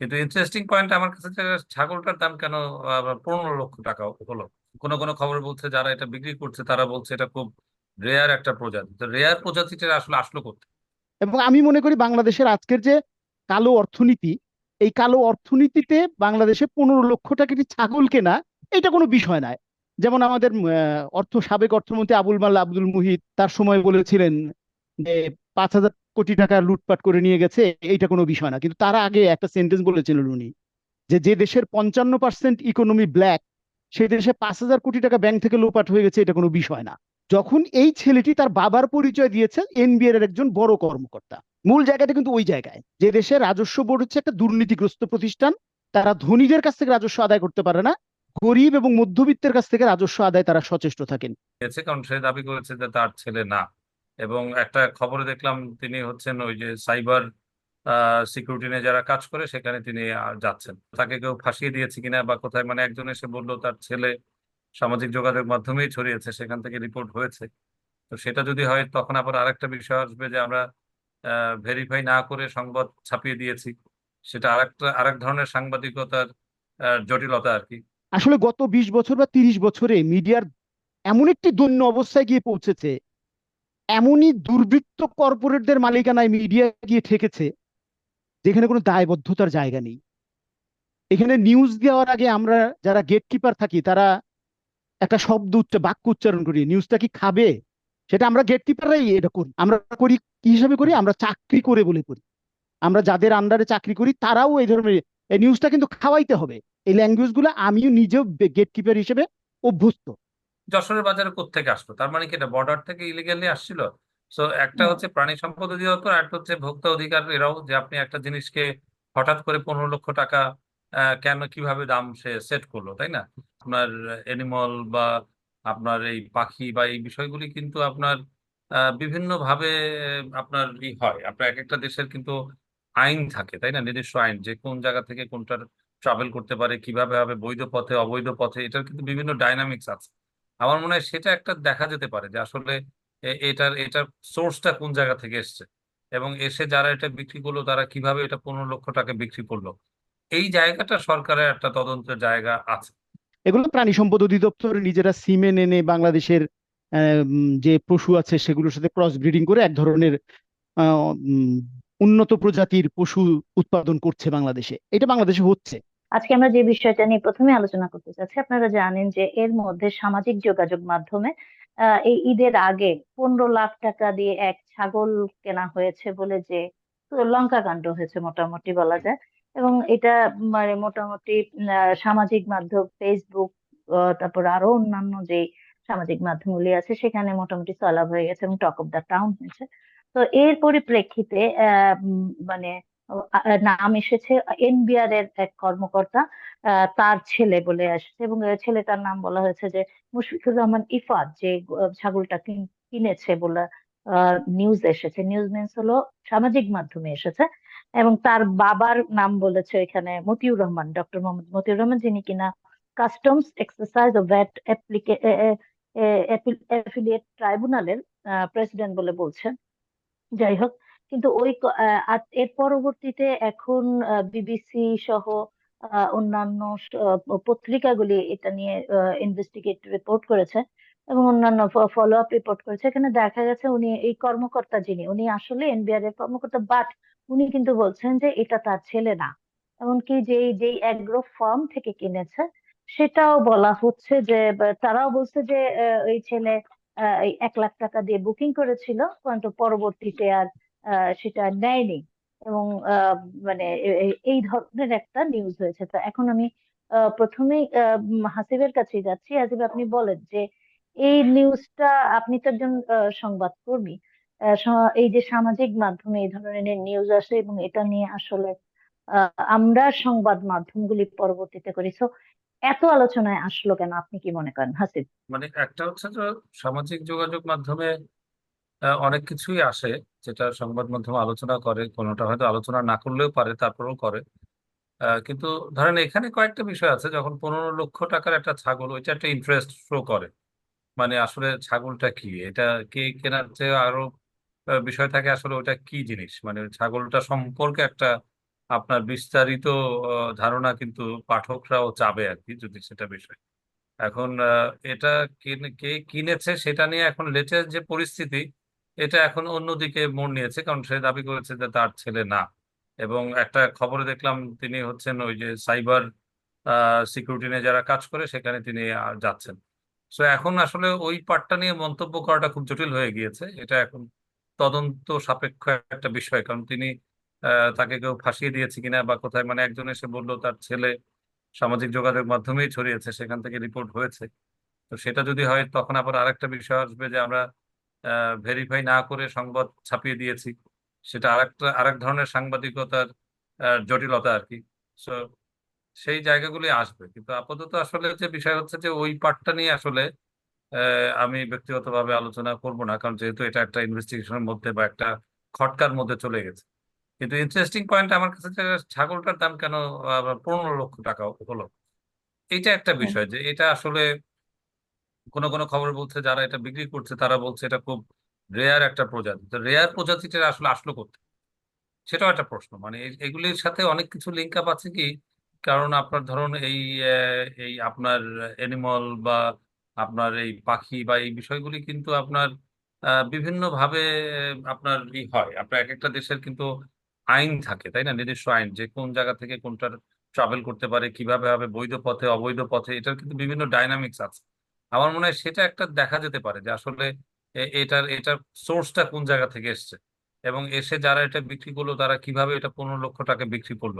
কিন্তু interesting point আমার কাছে ছাগলটার দাম কেন পনেরো লক্ষ টাকা হলো? কোনো কোনো খবর বলছে যারা এটা বিক্রি করছে তারা বলছে এটা খুব রেয়ার একটা প্রজাতি। তো রেয়ার প্রজাতিটা আসলে আসলো করতে এবং আমি মনে করি বাংলাদেশের আজকের যে কালো অর্থনীতি, এই কালো অর্থনীতিতে বাংলাদেশে পনেরো লক্ষ টাকাটি ছাগল কেনা, এটা কোনো বিষয় নয়। যেমন আমাদের অর্থ সাবেক অর্থমন্ত্রী আবুল মাল্লা আব্দুল মুহিত তার সময় বলেছিলেন যে পাঁচ হাজার কোটি টাকা লুটপাট করে নিয়ে গেছে, এইটা কোনো বিষয় না। কিন্তু তার আগে একটা সেন্টেন্স বলেছিলেন উনি যে যে দেশের পঞ্চান্ন পার্সেন্ট ইকোনমি ব্ল্যাক সেই দেশে পাঁচ হাজার কোটি টাকা ব্যাংক থেকে লোপাট হয়ে গেছে, এটা কোনো বিষয় না। যখন এই ছেলেটি তার বাবার পরিচয় দিয়েছে এনবিআর এর একজন বড় কর্মকর্তা। মূল জায়গাটা কিন্তু ওই জায়গায়, যে দেশে রাজস্ব বোর্ড হচ্ছে একটা দুর্নীতিগ্রস্ত প্রতিষ্ঠান, তারা ধনীদের কাছ থেকে রাজস্ব আদায় করতে পারে না, গরিব এবং মধ্যবিত্তের কাছ থেকে রাজস্ব আদায় তারা সচেষ্ট থাকেন। কারণ সে দাবি করেছে যে তার ছেলে না। এবং একটা খবরে দেখলাম তিনি হচ্ছেন ওই যে সাইবার সিকিউরিটি নিয়ে যারা কাজ করে সেখানে তিনি যাচ্ছেন। তাকে কেউ ফাঁসিয়ে দিয়েছে কিনা বা কোথায় মানে একজন এসে বলল তার ছেলে সামাজিক যোগাযোগ মাধ্যমেই ছড়িয়েছে, সেখান থেকে রিপোর্ট হয়েছে। তো সেটা যদি হয়, তখন আবার আরেকটা বিষয় আসবে যে আমরা ভেরিফাই না করে সংবাদ ছাপিয়ে দিয়েছি। সেটা আরেকটা, আরেক ধরনের সাংবাদিকতার জটিলতা আর কি। আসলে গত বিশ বছর বা তিরিশ বছরে মিডিয়ার এমন একটি দৈন্য অবস্থায় গিয়ে পৌঁছেছে এমনই দুর্বৃত্ত কর্পোরেটদের মালিকানায় মিডিয়া গিয়ে ঠেকেছে, যেখানে কোনো দায়বদ্ধতার জায়গা নেই। এখানে নিউজ দেওয়ার আগে আমরা যারা গেট কিপার থাকি, তারা একটা শব্দ উচ্চ, বাক্য উচ্চারণ করি। নিউজটা কি খাবে? সেটা আমরা গেট কিপাররাই এটা করি। আমরা করি কি হিসাবে করি? আমরা চাকরি করে বলে করি। আমরা যাদের আন্ডারে চাকরি করি, তারাও এই ধরনের, এই নিউজটা কিন্তু খাওয়াইতে হবে। এই ল্যাঙ্গুয়েজগুলো আমিও নিজেও গেট কিপার হিসেবে অভ্যস্ত। যশোরের বাজারে কোত্থেকে আসলো তার মানে কি এটা বর্ডার থেকে ইলিগালি আসছিল? সো একটা হচ্ছে প্রাণী সম্পদ অধিদপ্তর আর একটা হচ্ছে ভোক্তা অধিকার। এরাও যে আপনি একটা জিনিসকে হঠাৎ করে পনেরো লক্ষ টাকা আহ, কেন কীভাবে দাম সে সেট করল তাই না? আপনার এনিমল বা আপনার এই পাখি বা এই বিষয়গুলি কিন্তু আপনার বিভিন্ন ভাবে আপনার ই হয়। আপনার এক একটা দেশের কিন্তু আইন থাকে তাই না? নিজস্ব আইন যে কোন জায়গা থেকে কোনটার ট্রাভেল করতে পারে কীভাবে হবে বৈধ পথে অবৈধ পথে এটার কিন্তু বিভিন্ন ডাইনামিক্স আছে। আমার মনে হয় সেটা একটা দেখা যেতে পারে যে আসলে এটার এটার সোর্সটা কোন জায়গা থেকে এসছে। এবং এসে যারা এটা বিক্রি করল, তারা কীভাবে এটা পনেরো লক্ষ টাকা বিক্রি করল? এই জায়গাটা সরকারের একটা তদন্তের জায়গা আছে। এগুলো প্রাণী সম্পদ অধিদপ্তর নিজেরা সিমেন এনে বাংলাদেশের যে পশু আছে সেগুলোর সাথে ক্রস ব্রিডিং করে এক ধরনের উন্নত প্রজাতির পশু উৎপাদন করছে বাংলাদেশে। এটা বাংলাদেশে হচ্ছে। আজকে আমরা যে বিষয়টা নিয়ে প্রথমে আলোচনা করতে চাচ্ছি, আপনারা জানেন যে এর মধ্যে সামাজিক যোগাযোগ মাধ্যমে এই ঈদের আগে পনেরো লাখ টাকা দিয়ে এক ছাগল কেনা হয়েছে বলে যে লঙ্কা কাণ্ড হয়েছে মোটামুটি বলা যায়। এবং এটা মানে মোটামুটি সামাজিক মাধ্যম ফেসবুক তারপর আরও অন্যান্য যে সামাজিক মাধ্যমগুলি আছে, সেখানে মোটামুটি সলাভ হয়ে গেছে এবং টক অফ দ্য টাউন হয়েছে। তো এর পরিপ্রেক্ষিতে মানে নাম এসেছে এনবিআর এর এক কর্মকর্তা তার ছেলে বলে আসছে এবং ছেলেটার নাম বলা হয়েছে যে মুশফিকুর রহমান ইফাত, যে ছাগলটা কিন- কিনেছে বলে নিউজ এসেছে। নিউজ মিনস হলো সামাজিক মাধ্যমে এসেছে এবং তার বাবার নাম বলেছে এখানে মতিউর রহমান ডক্টর মোহাম্মদ মতিউর রহমান, যিনি কিনা কাস্টমস এক্সারসাইজ ও ভ্যাট অ্যাফিলিয়েট ট্রাইব্যুনালের প্রেসিডেন্ট বলে বলছেন। যাই হোক কিন্তু ওই এর পরবর্তীতে এখন বিবিসি সহ অন্যান্য পত্রিকাগুলি এটা নিয়ে ইনভেস্টিগেট রিপোর্ট করেছে এবং অন্যান্য ফলো আপ রিপোর্ট করেছে। এখানে দেখা গেছে উনি, এই কর্মকর্তা যিনি, উনি আসলে এনবিআর এর কর্মকর্তা বাট উনি কিন্তু বলছেন যে এটা তার ছেলে না। এমনকি যেই যেই অ্যাগ্রো ফার্ম থেকে কিনেছে, সেটাও বলা হচ্ছে যে তারাও বলছে যে ওই ছেলে এক লাখ টাকা দিয়ে বুকিং করেছিল, কিন্তু পরবর্তীতে আর সেটা নেয়নি। এবং মানে এই ধরনের একটা নিউজ হয়েছে। তো এখন আমি উম, হাসিবের কাছে যাচ্ছি। হাসিব আপনি বলেন যে এই নিউজটা আপনি তো একজন সংবাদকর্মী। এই যে সামাজিক মাধ্যমে এই ধরনের নিউজ আসে এবং এটা নিয়ে আসলে আমরা সংবাদ মাধ্যমগুলি পরবর্তীতে করি। তো এত আলোচনায় আসলো কেন? আপনি কি মনে করেন হাসিব? মানে একটা হচ্ছে যে সামাজিক যোগাযোগ মাধ্যমে অনেক কিছুই আসে যেটা সংবাদ মাধ্যমে আলোচনা করে, কোনোটা হয়তো আলোচনা না করলেও পারে, তারপরেও করে। কিন্তু ধরেন এখানে কয়েকটা বিষয় আছে, যখন পনেরো লক্ষ টাকার একটা ছাগল, ওইটা একটা ইন্টারেস্ট শো করে। মানে আসলে ছাগলটা কি? এটা কে কেনার চেয়ে আরও বিষয় থাকে আসলে ওটা কি জিনিস? মানে ছাগলটা সম্পর্কে একটা আপনার বিস্তারিত ধারণা কিন্তু পাঠকরাও চাবে আর কি যদি সেটা বিষয়। এখন এটা কে কিনেছে সেটা নিয়ে এখন লেটেস্ট যে পরিস্থিতি এটা এখন অন্যদিকে মোড় নিয়েছে, কারণ সে দাবি করেছে যে তার ছেলে না। এবং একটা খবরে দেখলাম তিনি হচ্ছেন ওই যে সাইবার সিকিউরিটি নিয়ে যারা কাজ করে, সেখানে তিনি যাচ্ছেন। সো এখন আসলে ওই পার্টটা নিয়ে মন্তব্য করাটা খুব জটিল হয়ে গিয়েছে। এটা এখন তদন্ত সাপেক্ষ একটা বিষয়, কারণ তিনি তাকে কেউ ফাঁসিয়ে দিয়েছে কিনা বা কোথায় মানে একজন এসে বলল তার ছেলে সামাজিক যোগাযোগ মাধ্যমেই ছড়িয়েছে, সেখান থেকে রিপোর্ট হয়েছে। তো সেটা যদি হয়, তখন আবার আরেকটা বিষয় আসবে যে আমরা ভেরিফাই না করে সংবাদ ছাপিয়ে দিয়েছি। সেটা আরেকটা আরেক ধরনের সাংবাদিকতার জটিলতা আর কি। সো সেই জায়গাগুলি আসবে। কিন্তু আপাতত আসলে যে বিষয় হচ্ছে যে ওই পার্টটা নিয়ে আসলে আহ, আমি ব্যক্তিগতভাবে আলোচনা করব না। কারণ যেহেতু এটা একটা ইনভেস্টিগেশনের মধ্যে বা একটা খটকার মধ্যে চলে গেছে। কিন্তু ইন্টারেস্টিং পয়েন্ট আমার কাছে যে ছাগলটার দাম কেন? পনেরো লক্ষ টাকা হলো। এটা একটা বিষয় যে এটা আসলে কোনো কোনো খবর বলছে যারা এটা বিক্রি করছে, তারা বলছে এটা খুব রেয়ার একটা প্রজাতি। তো রেয়ার প্রজাতিটা আসলে আসলো করতে সেটাও একটা প্রশ্ন। মানে এগুলির সাথে অনেক কিছু লিঙ্ক আপ আছে কি? কারণ আপনার ধরুন এই এই আপনার এনিমল বা আপনার এই পাখি বা এই বিষয়গুলি কিন্তু আপনার বিভিন্ন ভাবে আপনার ই হয়। আপনার এক একটা দেশের কিন্তু আইন থাকে, তাই না? নিজস্ব আইন। যে কোন জায়গা থেকে কোনটার ট্রাভেল করতে পারে, কীভাবে হবে, বৈধ পথে, অবৈধ পথে, এটার কিন্তু বিভিন্ন ডাইনামিক্স আছে। আমার মনে হয় সেটা একটা দেখা যেতে পারে যে আসলে এটার এটার সোর্সটা কোন জায়গা থেকে এসছে। এবং এসে যারা এটা বিক্রি করল, তারা কীভাবে এটা পনেরো লক্ষ টাকা বিক্রি করল।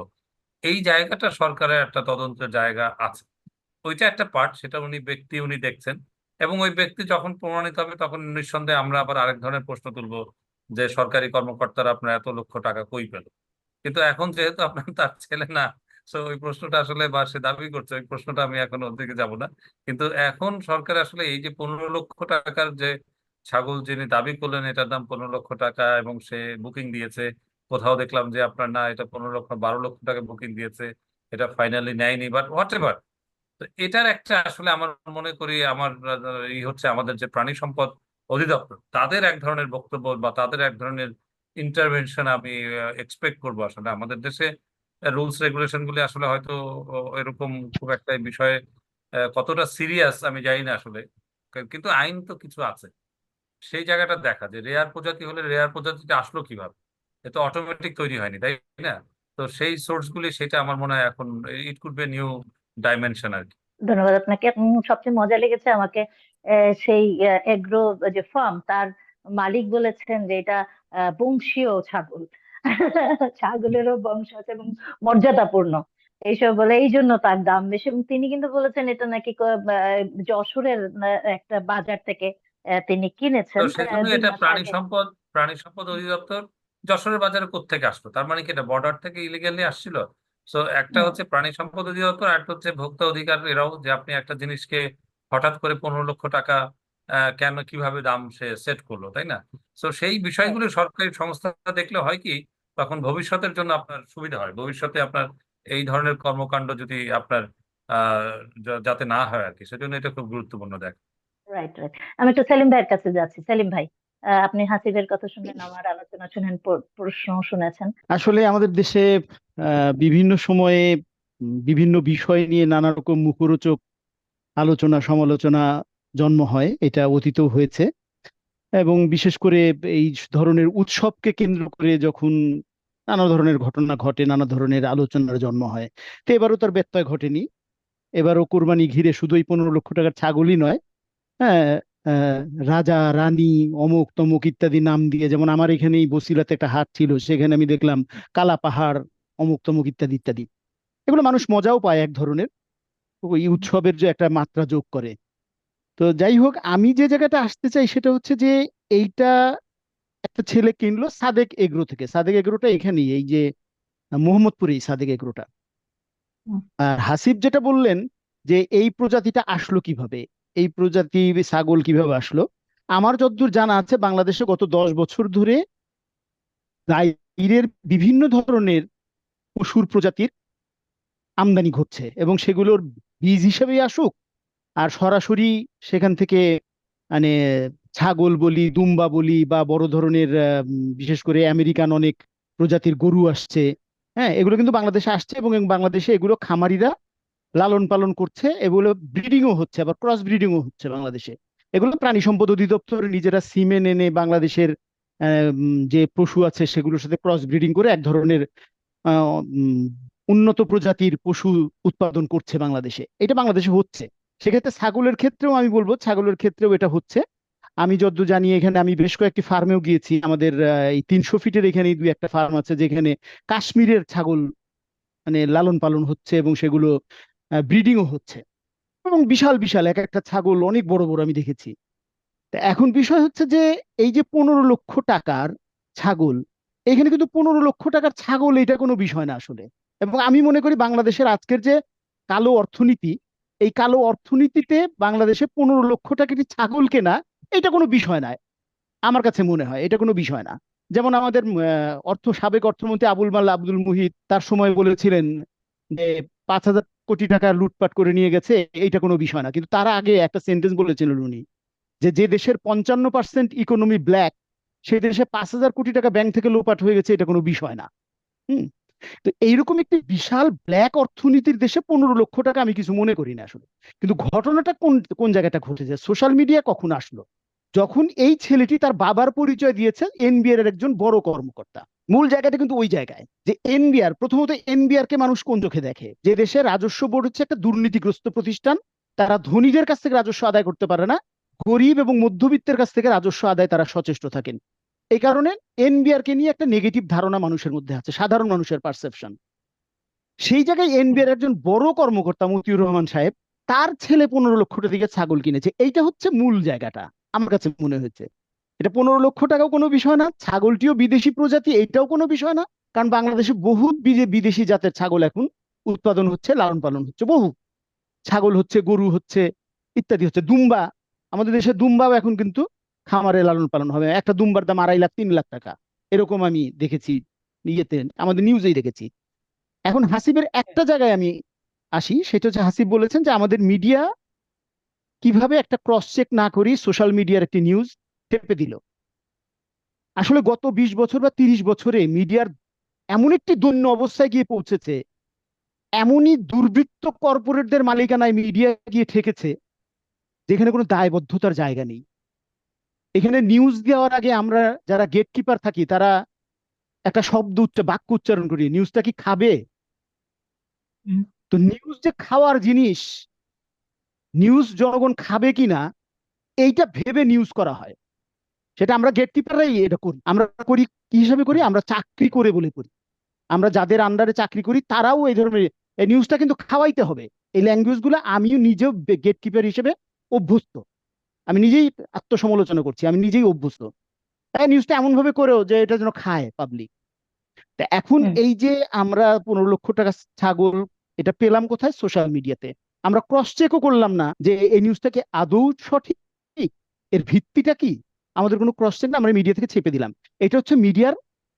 এই জায়গাটা সরকারের একটা তদন্তের জায়গা আছে। ওইটা একটা পার্ট সেটা উনি, ব্যক্তি উনি দেখছেন। এবং ওই ব্যক্তি যখন প্রমাণিত হবে, তখন নিঃসন্দেহে আমরা আবার আরেক ধরনের প্রশ্ন তুলবো যে সরকারি কর্মকর্তারা আপনার এত লক্ষ টাকা কই পেল? কিন্তু এখন যেহেতু আপনার তার ছেলে না তো ওই প্রশ্নটা আসলে বা সে দাবি করছে ওই প্রশ্নটা আমি এখন ওর দিকে যাব না। কিন্তু এখন সরকার আসলে এই যে পনেরো লক্ষ টাকার যে ছাগল যিনি দাবি করলেন এটার দাম পনেরো লক্ষ টাকা এবং সে বুকিং দিয়েছে। কোথাও দেখলাম যে আপনার না এটা পনেরো লক্ষ বারো লক্ষ টাকা বুকিং দিয়েছে এটা ফাইনালি নেয়নি বাট হোয়াট এভার তো এটার একটা আসলে আমার মনে করি আমার আহ, ই হচ্ছে আমাদের যে প্রাণী সম্পদ অধিদপ্তর তাদের এক ধরনের বক্তব্য বা তাদের এক ধরনের ইন্টারভেনশন আমি এক্সপেক্ট করব আসলে। আমাদের দেশে রুলস রেগুলেশন গুলি আসলে হয়তো এরকম খুব একটা বিষয়ে কতটা সিরিয়াস আমি জানি না আসলে। কিন্তু আইন তো কিছু আছে। সেই জায়গাটা দেখা যে রেয়ার প্রজাতি হলে রেয়ার প্রজাতিটা আসলো কীভাবে? এ তো অটোমেটিক তৈরি হয়নি, তাই না? তো সেই সোর্স গুলি, সেটা আমার মনে হয় এখন it could be new dimension আর কি। ধন্যবাদ আপনাকে। সবচেয়ে মজা লেগেছে আমাকে সেই এগ্রো যে ফার্ম তার মালিক বলেছেন যে এটা বংশীয় ছাগল। ছাগলেরও বংশ আছে এবং মর্যাদাপূর্ণ। এইসব বলে এই জন্য তার দাম বেশি। তিনি কিন্তু বলেছেন এটা নাকি যশোরের একটা বাজার থেকে তিনি কিনেছেন। এটা প্রাণী সম্পদ প্রাণী সম্পদ অধিদপ্তর যশোরের বাজারে কোত্থেকে আসলো? তার মানে কি এটা বর্ডার থেকে ইলিগালি আসছিল? সো একটা হচ্ছে প্রাণী সম্পদ অধিদপ্তর আর একটা হচ্ছে ভোক্তা অধিকার। এরাও যে আপনি একটা জিনিসকে হঠাৎ করে পনেরো লক্ষ টাকা কেন কীভাবে দাম সে সেট করল তাই না? তো সেই বিষয়গুলো সরকারি সংস্থা দেখলে হয় কি তখন ভবিষ্যতের জন্য আপনার সুবিধা হয়। ভবিষ্যতে আপনার এই ধরনের কর্মকাণ্ড যদি আপনার আহ যাতে না হয় আর কি সেজন্য এটা খুব গুরুত্বপূর্ণ দেখ। রাইট রাইট আমি একটু সেলিম ভাইয়ের কাছে যাচ্ছি। সেলিম ভাই আহ, আপনি হাসিবের কথা শুনলেন আমার আলোচনা শুনেন প্রশ্ন শুনেছেন। আসলে আমাদের দেশে আহ, বিভিন্ন সময়ে বিভিন্ন বিষয় নিয়ে নানা রকম মুখরোচক আলোচনা সমালোচনা জন্ম হয়, এটা অতীতেও হয়েছে। এবং বিশেষ করে এই ধরনের উৎসবকে কেন্দ্র করে যখন নানা ধরনের ঘটনা ঘটে, নানা ধরনের আলোচনার জন্ম হয়। তো এবারও তার ব্যত্যয় ঘটেনি। এবারও কোরবানি ঘিরে শুধু এই পনেরো লক্ষ টাকার ছাগলই নয়। হ্যাঁ রাজা, রানী, অমুক, তমুক ইত্যাদি নাম দিয়ে যেমন আমার এখানেই বসিলাতে একটা হাট ছিল, সেখানে আমি দেখলাম কালা পাহাড়, অমুক, তমুক ইত্যাদি ইত্যাদি। এগুলো মানুষ মজাও পায় এক ধরনের। ওই উৎসবের যে একটা মাত্রা যোগ করে। তো যাই হোক আমি যে জায়গাটা আসতে চাই সেটা হচ্ছে যে এইটা একটা ছেলে কিনলো সাদেক এগ্রো থেকে। সাদেক এগ্রোটা এখানেই এই যে মোহাম্মদপুরেই সাদেক এগ্রোটা। আর হাসিব যেটা বললেন যে এই প্রজাতিটা আসলো কীভাবে এই প্রজাতি ছাগল কীভাবে আসলো আমার যতদূর জানা আছে বাংলাদেশে গত দশ বছর ধরে বাইরের বিভিন্ন ধরনের পশুর প্রজাতির আমদানি ঘটছে এবং সেগুলোর বীজ হিসেবেই আসুক আর সরাসরি সেখান থেকে মানে ছাগল বলি, দুম্বা বলি বা বড় ধরনের বিশেষ করে আমেরিকান অনেক প্রজাতির গরু আসছে হ্যাঁ এগুলো কিন্তু বাংলাদেশে আসছে এবং বাংলাদেশে এগুলো খামারিরা লালন পালন করছে, এগুলো ব্রিডিংও হচ্ছে, আবার ক্রস ব্রিডিংও হচ্ছে বাংলাদেশে। এগুলো প্রাণী সম্পদ অধিদপ্তর নিজেরা সিমেন এনে বাংলাদেশের যে পশু আছে সেগুলোর সাথে ক্রস ব্রিডিং করে এক ধরনের উন্নত প্রজাতির পশু উৎপাদন করছে বাংলাদেশে। এটা বাংলাদেশে হচ্ছে। সেক্ষেত্রে ছাগলের ক্ষেত্রেও আমি বলব, ছাগলের ক্ষেত্রেও এটা হচ্ছে। আমি যতদূর জানি এখানে আমি বেশ কয়েকটি ফার্মেও গিয়েছি। আমাদের এই তিনশো ফিটের এখানে দুই একটা ফার্ম আছে যেখানে কাশ্মীরের ছাগল মানে লালন পালন হচ্ছে এবং সেগুলো ব্রিডিংও হচ্ছে। এবং বিশাল বিশাল এক একটা ছাগল অনেক বড় বড় আমি দেখেছি। তা এখন বিষয় হচ্ছে যে, এই যে পনেরো লক্ষ টাকার ছাগল, এখানে কিন্তু পনেরো লক্ষ টাকার ছাগল এটা কোনো বিষয় না আসলে। এবং আমি মনে করি বাংলাদেশের আজকের যে কালো অর্থনীতি এই কালো অর্থনীতিতে বাংলাদেশে পনেরো লক্ষ টাকার ছাগল কেনা, এটা কোনো বিষয় নয়। আমার কাছে মনে হয় এটা কোনো বিষয় না। যেমন আমাদের অর্থ, সাবেক অর্থমন্ত্রী আবুল মাল্লা আব্দুল মুহিত তার সময় বলেছিলেন যে পাঁচ হাজার কোটি টাকা লুটপাট করে নিয়ে গেছে, এইটা কোনো বিষয় না। কিন্তু তার আগে একটা সেন্টেন্স বলেছিলেন উনি যে যে দেশের পঞ্চান্ন পার্সেন্ট ইকোনমি ব্ল্যাক সেই দেশে পাঁচ হাজার কোটি টাকা ব্যাংক থেকে লোপাট হয়ে গেছে, এটা কোনো বিষয় না। হুম? তো এইরকম একটি বিশাল ব্ল্যাক অর্থনীতির দেশে পনেরো লক্ষ টাকা আমি কিছু মনে করি না আসলে। কিন্তু ঘটনাটা কোন কোন জায়গাটা ঘটেছে? সোশ্যাল মিডিয়া কখন আসলো? যখন এই ছেলেটি তার বাবার পরিচয় দিয়েছে এনবিআর এর একজন বড় কর্মকর্তা। মূল জায়গাটা কিন্তু ওই জায়গায়, যে এনবিআর প্রথমত এনবিআর কে মানুষ কোন চোখে দেখে? যে দেশে রাজস্ব বোর্ড হচ্ছে একটা দুর্নীতিগ্রস্ত প্রতিষ্ঠান, তারা ধনীদের কাছ থেকে রাজস্ব আদায় করতে পারে না, গরিব এবং মধ্যবিত্তের কাছ থেকে রাজস্ব আদায় তারা সচেষ্ট থাকেন। এই কারণে এনবিআর কে নিয়ে একটা নেগেটিভ ধারণা মানুষের মধ্যে আছে, সাধারণ মানুষের পারসেপশন সেই জায়গায় এনবিআর একজন বড় কর্মকর্তা মতিউর রহমান সাহেব, তার ছেলে পনেরো লক্ষ টাকা ছাগল কিনেছে। এইটা হচ্ছে মূল জায়গাটা, আমার কাছে মনে হয়েছে। এটা পনেরো লক্ষ টাকাও কোনো বিষয় না, ছাগলটিও বিদেশি প্রজাতি, এইটাও কোনো বিষয় না, কারণ বাংলাদেশে বহু বিদেশি জাতের ছাগল এখন উৎপাদন হচ্ছে, লালন পালন হচ্ছে, বহু। ছাগল হচ্ছে, গরু হচ্ছে, ইত্যাদি হচ্ছে। দুম্বা, আমাদের দেশে দুম্বাও এখন কিন্তু খামারে লালন পালন হবে। একটা দুম্বার দাম আড়াই লাখ, তিন লাখ টাকা। এরকম আমি দেখেছি ইয়েতে, আমাদের নিউজেই দেখেছি। এখন হাসিবের একটা জায়গায় আমি আসি, সেটা হচ্ছে হাসিব বলেছেন যে আমাদের মিডিয়া কীভাবে একটা ক্রস চেক না করি সোশ্যাল মিডিয়ার একটি নিউজ চেপে দিল। আসলে গত বিশ বছর বা তিরিশ বছরে মিডিয়ার এমন একটি দৈন্য অবস্থায় গিয়ে পৌঁছেছে, এমনই দুর্বৃত্ত কর্পোরেটদের মালিকানায় মিডিয়া গিয়ে ঠেকেছে, যেখানে কোনো দায়বদ্ধতার জায়গা নেই। এখানে নিউজ দেওয়ার আগে আমরা যারা গেটকিপার থাকি তারা একটা শব্দ উচ্চ বাক্য উচ্চারণ করি। নিউজটা কি খাবে? তো নিউজ যে খাওয়ার জিনিস নিউজ জনগণ খাবে কিনা এইটা ভেবে নিউজ করা হয়। সেটা আমরা গেটকিপাররাই এটা করি। আমরা করি কি হিসাবে করি? আমরা চাকরি করে বলে করি। আমরা যাদের আন্ডারে চাকরি করি তারাও এই ধরনের এই নিউজটা কিন্তু খাওয়াইতে হবে। এই ল্যাঙ্গুয়েজগুলো আমিও নিজেও গেটকিপার হিসেবে অভ্যস্ত। আমি নিজেই আত্মসমালোচনা করছি আমি নিজেই অভ্যস্ত। তাই নিউজটা এমন ভাবে করেও যে এটা যেন খায় পাবলিক তা এখন এই যে আমরা পনেরো লক্ষ টাকা ছাগল এটা পেলাম কোথায়? সোশ্যাল মিডিয়াতে আমরা ক্রস চেকও করলাম না যে এই নিউজটা কি আদৌ সঠিক? এর ভিত্তিটা কি? আমাদের কোনো ক্রস চেক না আমরা মিডিয়া থেকে ছেপে দিলাম। এটা হচ্ছে মিডিয়ার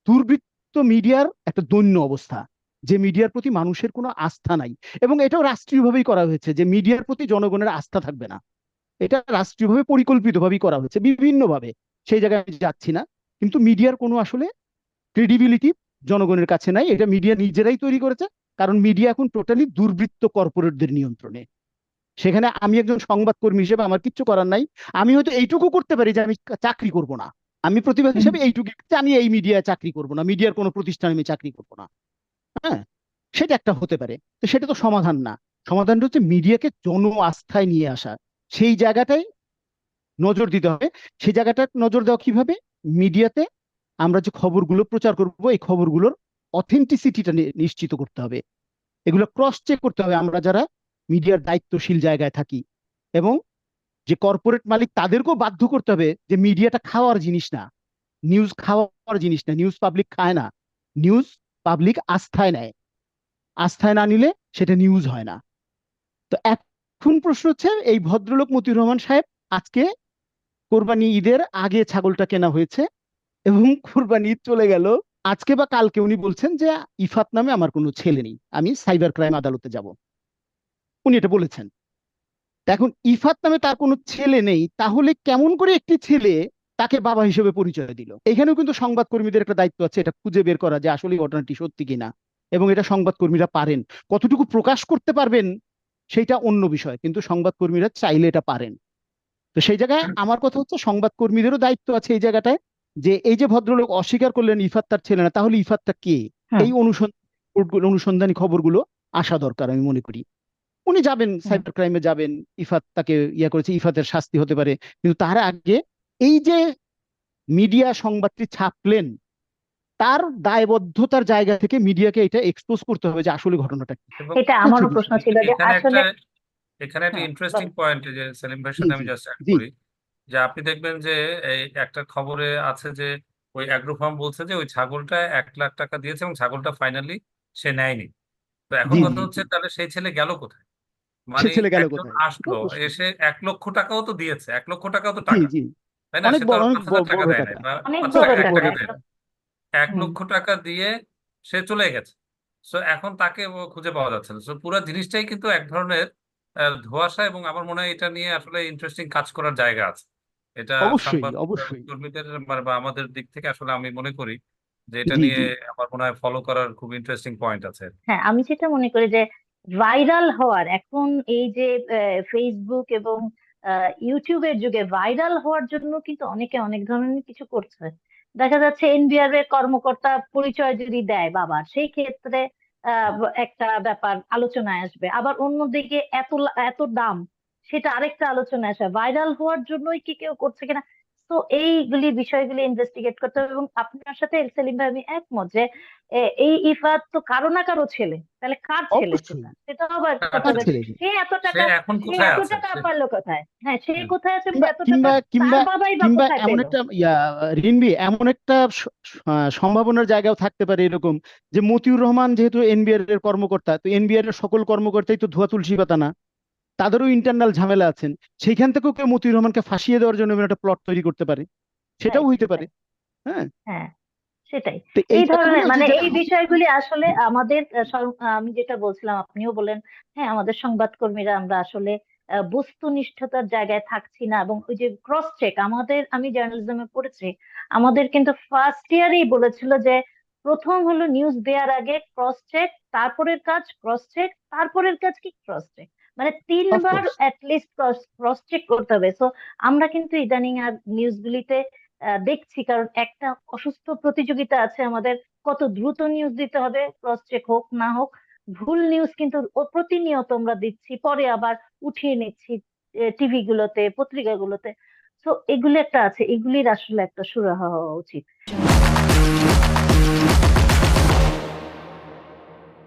দুর্বৃত্ত মিডিয়ার একটা দৈন্য অবস্থা যে মিডিয়ার প্রতি মানুষের কোনো আস্থা নাই। এবং এটাও রাষ্ট্রীয়ভাবেই করা হয়েছে যে মিডিয়ার প্রতি জনগণের আস্থা থাকবে না। এটা রাষ্ট্রীয়ভাবে পরিকল্পিতভাবেই করা হয়েছে বিভিন্নভাবে। সেই জায়গায় আমি যাচ্ছি না কিন্তু মিডিয়ার কোনো আসলে ক্রেডিবিলিটি জনগণের কাছে নাই। এটা মিডিয়া নিজেরাই তৈরি করেছে কারণ মিডিয়া এখন টোটালি দুর্বৃত্ত কর্পোরেটদের নিয়ন্ত্রণে। সেখানে আমি একজন সংবাদকর্মী হিসেবে আমার কিচ্ছু করার নাই। আমি হয়তো এইটুকু করতে পারি যে আমি চাকরি করব না। আমি প্রতিবাদ হিসেবে এইটুকু আমি এই মিডিয়ায় চাকরি করব না মিডিয়ার কোনো প্রতিষ্ঠানে আমি চাকরি করব না। হ্যাঁ সেটা একটা হতে পারে। তো সেটা তো সমাধান না। সমাধানটা হচ্ছে মিডিয়াকে জন আস্থায় নিয়ে আসা। সেই জায়গাটাই নজর দিতে হবে। সেই জায়গাটা নজর দেওয়া কীভাবে? মিডিয়াতে আমরা যে খবরগুলো প্রচার করব, এই খবরগুলোর অথেন্টিসিটিটা নিশ্চিত করতে হবে। এগুলো ক্রস চেক করতে হবে আমরা যারা মিডিয়ার দায়িত্বশীল জায়গায় থাকি। এবং যে কর্পোরেট মালিক তাদেরকেও বাধ্য করতে হবে যে মিডিয়াটা খাওয়ার জিনিস না। নিউজ খাওয়ার জিনিস না। নিউজ পাবলিক খায় না। নিউজ পাবলিক আস্থায় নেয়। আস্থায় না নিলে সেটা নিউজ হয় না। তো এখন প্রশ্ন হচ্ছে, এই ভদ্রলোক মতিউর রহমান সাহেব আজকে কোরবানি ঈদের আগে ছাগলটা কেনা হয়েছে এবং কোরবানি ঈদ চলে গেল। আজকে বা কালকে উনি বলছেন যে, ইফাত নামে আমার কোনো ছেলে নেই, আমি সাইবার ক্রাইম আদালতে যাব। উনি এটা বলেছেন। এখন ইফাত নামে তার কোনো ছেলে নেই, তাহলে কেমন করে একটি ছেলে তাকে বাবা হিসেবে পরিচয় দিল? এখানেও কিন্তু সংবাদকর্মীদের একটা দায়িত্ব আছে, এটা খুঁজে বের করা যে আসলে ঘটনাটি সত্যি কিনা। এবং এটা সংবাদকর্মীরা পারেন। কতটুকু প্রকাশ করতে পারবেন সেইটা অন্য বিষয় কিন্তু সংবাদকর্মীরা চাইলে এটা পারেন। তো সেই জায়গায় আমার কথা হচ্ছে সংবাদকর্মীদেরও দায়িত্ব আছে এই জায়গাটায় যে এই যে ভদ্রলোক অস্বীকার করলেন ইফাত তার ছেলে না তাহলে ইফাতটা কে? এই অনুসন্ধান অনুসন্ধানী খবরগুলো আসা দরকার আমি মনে করি। উনি যাবেন সাইবার ক্রাইমে যাবেন ইফাত তাকে ইয়া করেছে ইফাতের শাস্তি হতে পারে। কিন্তু তার আগে এই যে মিডিয়া সংবাদটি ছাপলেন তার দায়বদ্ধতার জায়গা থেকে মিডিয়াকে এটা এক্সপোজ করতে হবে যে আসলে ঘটনাটা কি। এটা আমারও প্রশ্ন ছিল যে এখানে আসলে একটা এখানে একটা হ্যাঁ, ইন্টারেস্টিং পয়েন্ট যে সেলিম ভাইয়ের সাথে আমি জাস্ট অ্যাড করি যে আপনি দেখবেন যে এই একটা খবরে আছে যে ওই অ্যাগ্রো ফার্ম বলছে যে ওই ছাগলটা এক লাখ টাকা দিয়েছে এবং ছাগলটা ফাইনালি সে নেয়নি। তো এখন কথা হচ্ছে তাহলে সেই ছেলে গেল কোথায়? মানে ছেলে গেল একজন কোথায়? আসলো এসে এক লক্ষ টাকাও তো দিয়েছে এক লক্ষ টাকাও তো টাকা। জি। তাই না? অনেক সে তো টাকা দেয় না এক। লক্ষ টাকা দিয়ে সে চলে গেছে। সো এখন তাকে খুঁজে পাওয়া যাচ্ছে না। সো পুরো জিনিসটাই কিন্তু এক ধরনের ধোঁয়াশা এবং আমার মনে হয় এটা নিয়ে আসলে ইন্টারেস্টিং কাজ করার জায়গা আছে। এটা কর্মীদের মানে বা আমাদের দিক থেকে আসলে আমি মনে করি যে এটা নিয়ে আমার মনে হয় ফলো করার খুব ইন্টারেস্টিং পয়েন্ট আছে। হ্যাঁ আমি যেটা মনে করি যে ভাইরাল হওয়ার এখন এই যে ফেসবুক এবং ইউটিউবের যুগে ভাইরাল হওয়ার জন্য কিন্তু অনেকে অনেক ধরনের কিছু করছে। দেখা যাচ্ছে এনবিআর এর কর্মকর্তা পরিচয় যদি দেয় বাবার সেই ক্ষেত্রে একটা ব্যাপার আলোচনায় আসবে। আবার অন্যদিকে এত এত দাম, সেটা আরেকটা আলোচনায় আসে ভাইরাল হওয়ার জন্যই কি কেউ করছে কিনা তো এইগুলি বিষয়গুলি ইনভেস্টিগেট করতে হবে এবং আপনার সাথে সেলিম ভাই আমি একমত যে এই ইফাত তো কারও না কারও ছেলে। তাহলে কার ছেলে সেটা? আবার সে? এত টাকা এখন সে কোথায় এত আছে? টাকা পারল কোথায়? হ্যাঁ সে কোথায় আছে এত টাকা কিংবা কিংবা এমন একটা ইয়া রিনবি এমন একটা সম্ভাবনার জায়গাও থাকতে পারে এরকম যে মতিউর রহমান যেহেতু এনবিআর এর কর্মকর্তা তো এনবিআর এর সকল কর্মকর্তাই তো ধোয়া তুলসী পাতা না। তাদেরও ইন্টারনাল ঝামেলা আছেন। সেইখান থেকেও কেউ মতিউর রহমানকে ফাঁসিয়ে দেওয়ার জন্য একটা প্লট তৈরি করতে পারে। সেটাও হইতে পারে। হ্যাঁ? হ্যাঁ সেটাই। এই ধরনের মানে এই বিষয়গুলি আসলে আমাদের আমি যেটা বলছিলাম আপনিও বলেন হ্যাঁ আমাদের সংবাদকর্মীরা আমরা আসলে বস্তুনিষ্ঠতার জায়গায় থাকছি না এবং ওই যে ক্রস চেক আমাদের আমি জার্নালিজমে পড়েছি আমাদের কিন্তু ফার্স্ট ইয়ারেই বলেছিল যে প্রথম হলো নিউজ দেওয়ার আগে ক্রস চেক তারপরের কাজ ক্রস চেক তারপরের কাজ কি ক্রস চেক মানে তিনবার. অ্যাটলিস্ট ক্রস চেক করতে হবে। সো আমরা কিন্তু ইদানিং আর নিউজগুলিতে দেখছি কারণ একটা অসুস্থ প্রতিযোগিতা আছে আমাদের। কত দ্রুত নিউজ দিতে হবে ক্রস চেক হোক না হোক ভুল নিউজ কিন্তু প্রতিনিয়ত আমরা দিচ্ছি পরে আবার উঠিয়ে নিচ্ছি টিভি গুলোতে পত্রিকাগুলোতে। তো এগুলি একটা আছে এগুলির আসলে একটা সুরাহা হওয়া উচিত।